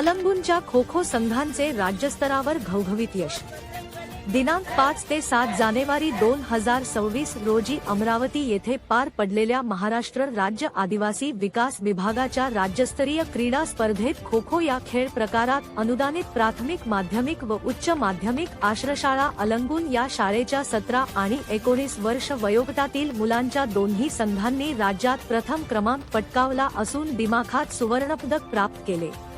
अलंगूनच्या खो खो संघांचे राज्यस्तरावर घवघवीत यश. दिनांक पाच ते सात जानेवारी दोन हजार सव्वीस रोजी अमरावती येथे पार पडलेल्या महाराष्ट्र राज्य आदिवासी विकास विभागाच्या राज्यस्तरीय क्रीडा स्पर्धेत खो खो या खेळ प्रकारात अनुदानित प्राथमिक माध्यमिक व उच्च माध्यमिक आश्रशाळा अलंगून या शाळेच्या सतरा आणि एकोणीस वर्ष वयोगटातील मुलांच्या दोन्ही संघांनी राज्यात प्रथम क्रमांक पटकावला असून दिमाखात सुवर्णपदक प्राप्त केले.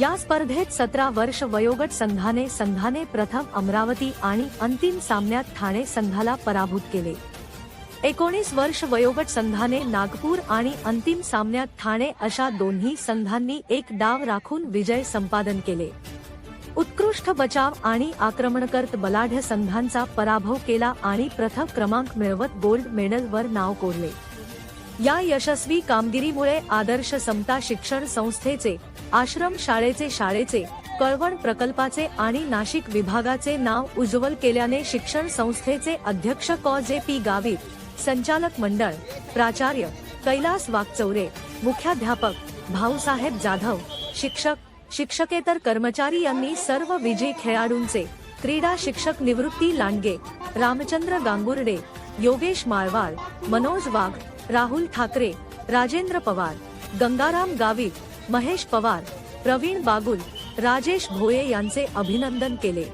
या स्पर्धेत सतरा वर्ष वयोगट संघाने संघाने प्रथम अमरावती आणि अंतिम सामन्यात ठाणे संघाला पराभूत केले. एकोणीस वर्ष वयोगट संघाने नागपूर आणि अंतिम सामन्यात ठाणे अशा दोन्ही संघांनी एक डाव राखून विजय संपादन केले. उत्कृष्ट बचाव आणि आक्रमणकर्त बलाढ्य संघांचा पराभव केला आणि प्रथम क्रमांक मिळवत गोल्ड मेडलवर नाव कोरले. या यशस्वी कामगिरीमुळे आदर्श समता शिक्षण संस्थेचे आश्रम शाळेचे शाळेचे कळवण प्रकल्पाचे आणि नाशिक विभागाचे नाव उज्ज्वल केल्याने शिक्षण संस्थेचे अध्यक्ष कॉ. जे. पी. गावित संचालक मंडळ प्राचार्य कैलास वाकचौरे मुख्याध्यापक भाऊसाहेब जाधव शिक्षक शिक्षकेतर कर्मचारी यांनी सर्व विजयी खेळाडूंचे क्रीडा शिक्षक निवृत्ती लांडगे रामचंद्र गांगुर्डे योगेश माळवाल मनोज वाघ राहुल ठाकरे राजेंद्र पवार गंगाराम गावित महेश पवार प्रवीण बागुल राजेश भोये यांचे अभिनंदन केले.